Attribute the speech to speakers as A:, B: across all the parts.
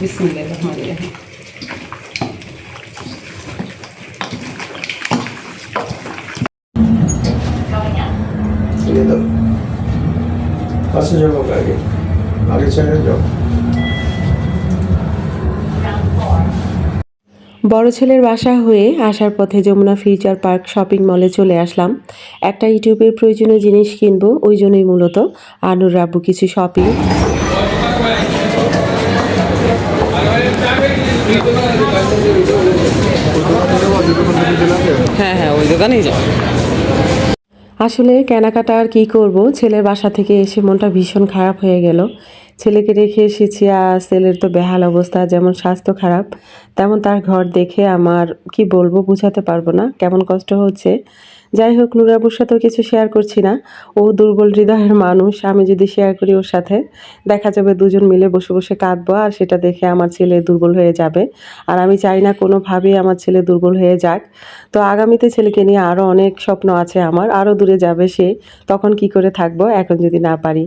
A: বিসমুল্লাহ রহমান রহিম
B: পাশে যাব আগে আগে ছেড়ে যাও
C: বড় ছেলের বাসা হয়ে আসার পথে যমুনা ফিউচার পার্ক শপিং মলে চলে আসলাম। একটা ইউটিউবের প্রয়োজনীয় জিনিস কিনবো ওই জন্যই মূলত আনুর রাব্বু কিছু শপিং।
A: হ্যাঁ হ্যাঁ ওই দোকানেই যাব।
C: আসলে কেনাকাটা আর কী করব? ছেলের বাসা থেকে এসে মনটা ভীষণ খারাপ হয়ে গেল। ছেলেকে রেখে এসেছি আর ছেলের তো বেহাল অবস্থা, যেমন স্বাস্থ্য খারাপ, তেমন তার ঘর দেখে আমার কি বলব বোঝাতে পারব না, কেমন কষ্ট হচ্ছে। যাই হোক, নুরাবুর সাথেও কিছু শেয়ার করছি না। ও দুর্বল হৃদয়ের মানুষ, আমি যদি শেয়ার করি ওর সাথে, দেখা যাবে দুজন মিলে বসে বসে কাঁদবো আর সেটা দেখে আমার ছেলে দুর্বল হয়ে যাবে। আর আমি চাই না কোনোভাবেই আমার ছেলে দুর্বল হয়ে যাক। তো আগামীতে ছেলেকে নিয়ে আরও অনেক স্বপ্ন আছে আমার আরও দূরে যাবে সে, তখন কি করে থাকব এখন যদি না পারি।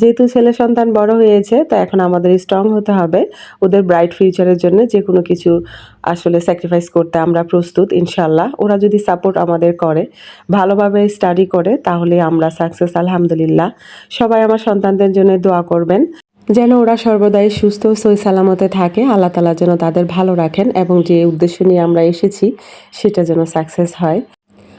C: যেহেতু ছেলে সন্তান বড় হয়েছে তো এখন আমাদের স্ট্রং হতে হবে। ওদের ব্রাইট ফিউচারের জন্য যে কোনো কিছু আসলে স্যাক্রিফাইস করতে আমরা প্রস্তুত ইনশাল্লাহ ওরা যদি সাপোর্ট আমাদের করে, ভালোভাবে স্টাডি করে, তাহলে আমরা সাকসেস আলহামদুলিল্লাহ। সবাই আমার সন্তানদের জন্য দোয়া করবেন। যেন ওরা সর্বদাই সুস্থ, সই সালামতে থাকে। আল্লাহ তালা যেন তাদের ভালো রাখেন এবং যে উদ্দেশ্য নিয়ে আমরা এসেছি, সেটা যেন সাকসেস হয়।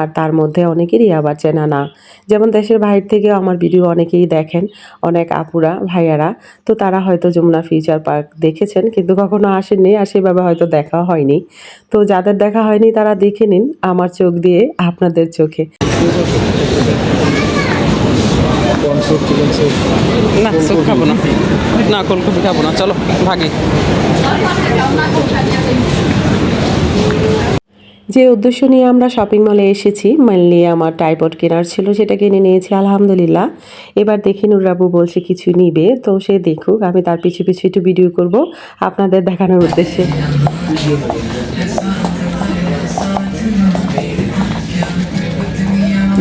C: আর তার মধ্যে অনেকেরই আবার চেনা না। যেমন দেশের বাইরে থেকেও আমার ভিডিও অনেকেই দেখেন, অনেক আপুরা, ভাইয়ারা। তো তারা হয়তো যমুনা ফিউচার পার্ক দেখেছেন, কিন্তু কখনো আসেননি আর সেভাবে হয়তো দেখা হয়নি। তো যাদের দেখা হয়নি তারা দেখে নিন আমার চোখ দিয়ে আপনাদের চোখে।
A: না খাব না। খাব না, চলো, ভাগি।
C: যে উদ্দেশ্য নিয়ে আমরা শপিং মলে এসেছি মেনলি আমার টাইপড কেনার ছিল সেটা কিনে নিয়েছি আলহামদুলিল্লাহ। এবার দেখি নুরাবু বলছে কিছু নিবে তো সে দেখুক আমি তার পিছু পিছু একটু ভিডিও করব আপনাদের দেখানোর উদ্দেশ্যে।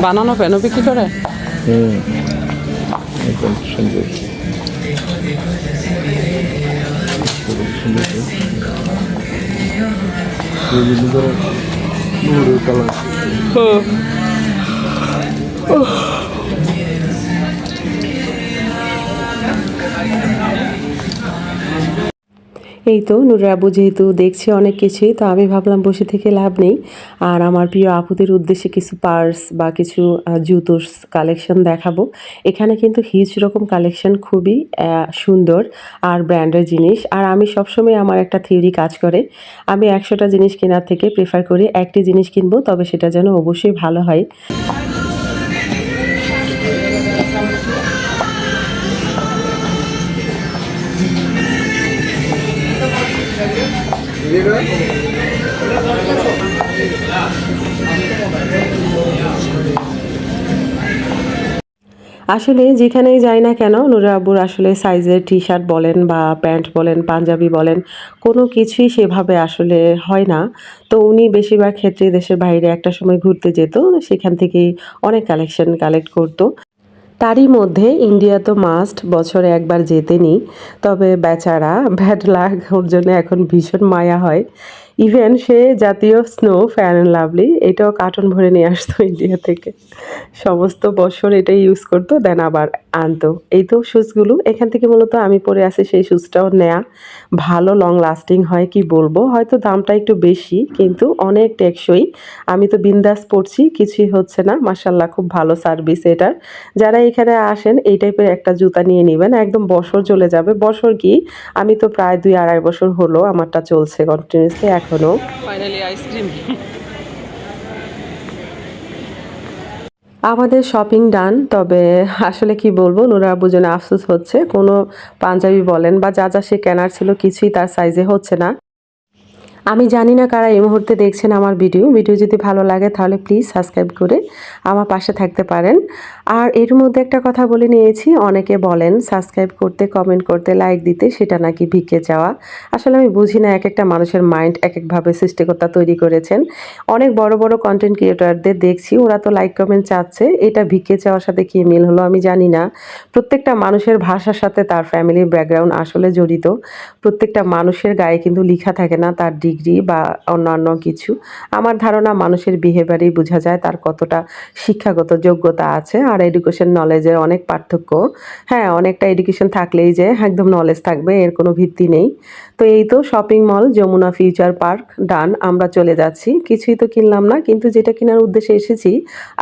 A: বানানো কেন? বিক্রি করে?
B: হুম। একদম সুন্দর
C: এই তো নুরাবু যেহেতু দেখছি অনেক কিছুই, তো আমি ভাবলাম বসে থেকে লাভ নেই। আর আমার প্রিয় আপুদের উদ্দেশ্যে কিছু পার্স বা কিছু জুতোর কালেকশন দেখাবো। এখানে কিন্তু হিউজ রকম কালেকশন, খুবই সুন্দর আর ব্র্যান্ডের জিনিস। আর আমি সবসময় আমার একটা থিওরি কাজ করে। আমি একশোটা জিনিস কেনার থেকে প্রেফার করি, একটি জিনিস কিনবো, তবে সেটা যেন অবশ্যই ভালো হয়। আসলে যেখানেই যাই না কেন নুরা আব্বুর আসলে সাইজের টি শার্ট বলেন বা প্যান্ট বলেন, পাঞ্জাবি বলেন, কোনো কিছুই সেভাবে আসলে হয় না। তো উনি বেশিরভাগ ক্ষেত্রে দেশের বাইরে একটা সময় ঘুরতে যেত, সেখান থেকেই অনেক কালেকশন কালেক্ট করতো। তারই মধ্যে ইন্ডিয়া তো মাস্ট বছরে একবার যেতেনি তবে বেচারা ব্যাড লাগ ওর জন্য এখন ভীষণ মায়া হয়। ইভেন সে জাতীয় স্নো ফ্যান অ্যান্ড লাভলি এটাও কার্টুন ভরে নিয়ে আসতো ইন্ডিয়া থেকে। সমস্ত বছর এটাই ইউজ করতো দেন আবার আনতো। এই তো শুজগুলো এখান থেকে মূলত আমি পরে আসি সেই শুজটাও নেয়া। ভালো লং লাস্টিং হয় কি বলব? হয়তো দামটা একটু বেশি, কিন্তু অনেক টেকসই। আমি তো বিন্দাস পড়ছি কিছুই হচ্ছে না। মাসাল্লাহ খুব ভালো সার্ভিস এটার। যারা এখানে আসেন, এই টাইপের একটা জুতা নিয়ে নেবেন। একদম বছর চলে যাবে। বছর কি? আমি তো প্রায় দুই আড়াই বছর হলো, আমারটা চলছে কন্টিনিউসলি এখনও
A: ফাইনালি আইসক্রিম
C: আমাদের শপিং ডান তবে আসলে কি বলব নোরা বুঝনে আফসোস হচ্ছে। কোনো পাঞ্জাবি বলেন বা যা যা সে কেনার ছিল কিছুই তার সাইজে হচ্ছে না। আমি জানি না কারা এই মুহূর্তে দেখছেন আমার ভিডিও। ভিডিও যদি ভালো লাগে তাহলে প্লিজ সাবস্ক্রাইব করে আমার পাশে থাকতে পারেন। আর এর মধ্যে একটা কথা বলে নিয়েছি, অনেকে বলেন সাবস্ক্রাইব করতে কমেন্ট করতে লাইক দিতে, সেটা নাকি ভিক্ষে চাওয়া। আসলে আমি বুঝি না এক একটা মানুষের মাইন্ড এক একভাবে সৃষ্টিকর্তা তৈরি করেছেন। অনেক বড় বড় কন্টেন্ট ক্রিয়েটরদের দেখছি, ওরা তো লাইক কমেন্ট চাচ্ছে। এটা ভিক্ষে চাওয়ার সাথে কি মিল হলো আমি জানি না। প্রত্যেকটা মানুষের ভাষার সাথে তার ফ্যামিলির ব্যাকগ্রাউন্ড আসলে জড়িত। প্রত্যেকটা মানুষের গায়ে কিন্তু লেখা থাকে না, তার ডিগ্রি বা অন্যান্য কিছু, আমার ধারণা মানুষের বিহেভিয়ারেই বোঝা যায় তার কতটা শিক্ষাগত যোগ্যতা আছে। আর এডুকেশন নলেজের অনেক পার্থক্য। হ্যাঁ অনেকটা এডুকেশন থাকলেই যে একদম নলেজ থাকবে, এর কোনো ভিত্তি নেই। তো এই তো shopping mall Jamuna future park done আমরা চলে যাচ্ছি। কিছুই তো কিনলাম না, কিন্তু যেটা কেনার উদ্দেশ্যে এসেছি,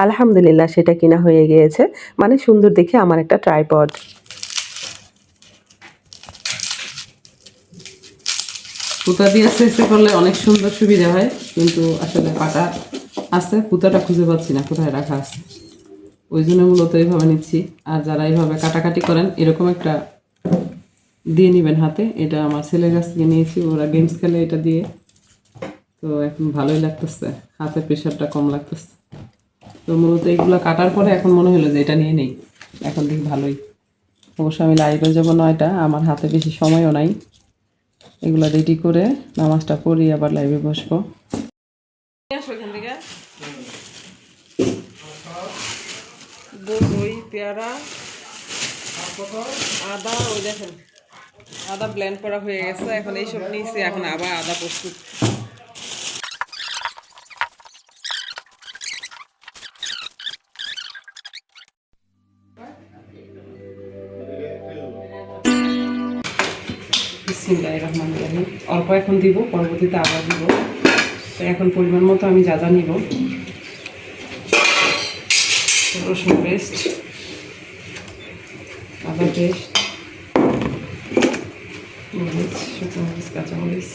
C: আলহামদুলিল্লাহ সেটা কিনা হয়ে গিয়েছে। মানে সুন্দর দেখে আমার একটা ট্রাইপড
A: পুতা দিয়ে চেষ্টা করলে অনেক সুন্দর সুবিধা হয়, কিন্তু আসলে পাটা আছে, পুতাটা খুঁজে পাচ্ছি না, কোথায় রাখা আছে। ওই জন্য মূলত এইভাবে নিচ্ছি। আর যারা এইভাবে কাটাকাটি করেন, এরকম একটা দিয়ে নেবেন হাতে। এটা আমার ছেলের কাছ থেকে নিয়েছি, ওরা গেমস খেলে এটা দিয়ে। তো এখন ভালোই লাগতেছে, হাতে প্রেশারটা কম লাগতেছে। তো মূলত এইগুলো কাটার পরে এখন মনে হলো যে এটা নিয়ে নেই, এখন দেখি ভালোই। অবশ্য আমি লাইভে যাব নয়টা, আমার হাতে বেশি সময়ও নাই। এগুলো রেডি করে নামাজটা পড়ি, আবার লাইভে বসবো। দই, পেয়ারা, আদা, ওই দেখেন, আদা ব্লেন্ড করা হয়ে গেছে। এখন এইসব নিয়েছি, এখন আবার আদা প্রস্তুত। বিসমিল্লাহির রহমানির রহিম অল্প এখন দিব, পরবর্তীতে আবার দিব। তো এখন পরিমাণ মতো আমি যা যা নিব। রসুন পেস্ট আদা পেস্ট মরিচ, শুকনো মরিচ, কাঁচা মরিচ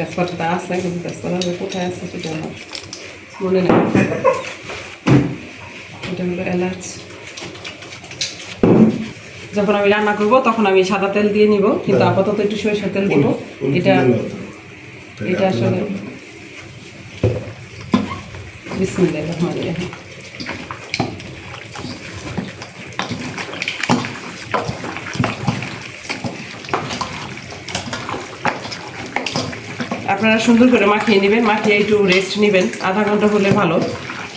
A: তেজপাতা আছে কিন্তু তেজপাতা কোথায় আছে সেটা আমার মনে নেই এটা হলো এলাচ যখন আমি রান্না করব তখন আমি সাদা তেল দিয়ে নিব কিন্তু আপাতত একটু সরিষার তেল দিব। এটা এটা আসলে বিসমিল্লাহির রহমানির আপনারা সুন্দর করে মাখিয়ে নেবেন মাখিয়ে একটু রেস্ট নেবেন। আধা ঘণ্টা হলে ভালো।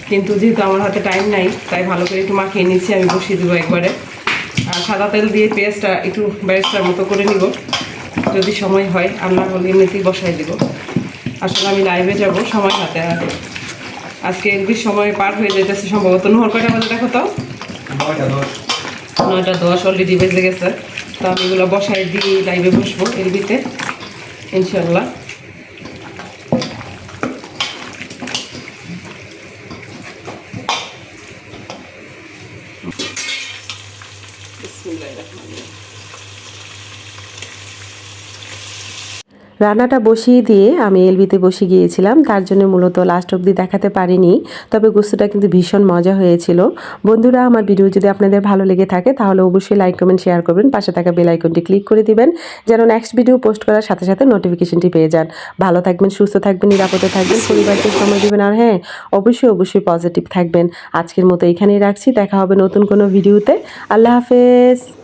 A: কিন্তু যেহেতু আমার হাতে টাইম নাই তাই ভালো করে একটু মাখিয়ে নিচ্ছি আমি বসিয়ে দেবো একবারে। আর সাদা তেল দিয়ে পেঁয়াজটা একটু ব্যারেস্টার মতো করে নিব। যদি সময় হয় আল্লাহ হলে এমনিতেই বসাই দিব। আসলে আমি লাইভে যাব সময় হাতে আর। আজকে এলবির সময় পার হয়ে যেতেছে সম্ভবত নহর কয়টা বাজে দেখো তো? নয়টা দশ। অলরেডি বেজে গেছে। তো আমি এগুলো বসাই দিয়ে লাইভে বসবো এলবিতে ইনশাল্লাহ みたいなね。
C: রান্নাটা বসিয়ে দিয়ে আমি এলবিতে বসে গিয়েছিলাম। তার জন্য মূলত লাস্ট অবধি দেখাতে পারিনি। তবে গুস্তটা কিন্তু ভীষণ মজা হয়েছিল। বন্ধুরা, আমার ভিডিও যদি আপনাদের ভালো লেগে থাকে, তাহলে অবশ্যই লাইক কমেন্ট শেয়ার করবেন। পাশে থাকা বেল আইকনটি ক্লিক করে দিবেন, যেন নেক্সট ভিডিও পোস্ট করার সাথে সাথে নোটিফিকেশনটি পেয়ে যান। ভালো থাকবেন, সুস্থ থাকবেন, নিরাপদে থাকবেন, পরিবারকে সময় দেবেন, আর হ্যাঁ অবশ্যই অবশ্যই পজিটিভ থাকবেন। আজকের মতো এখানেই রাখছি। দেখা হবে নতুন কোনো ভিডিওতে আল্লাহ হাফেজ।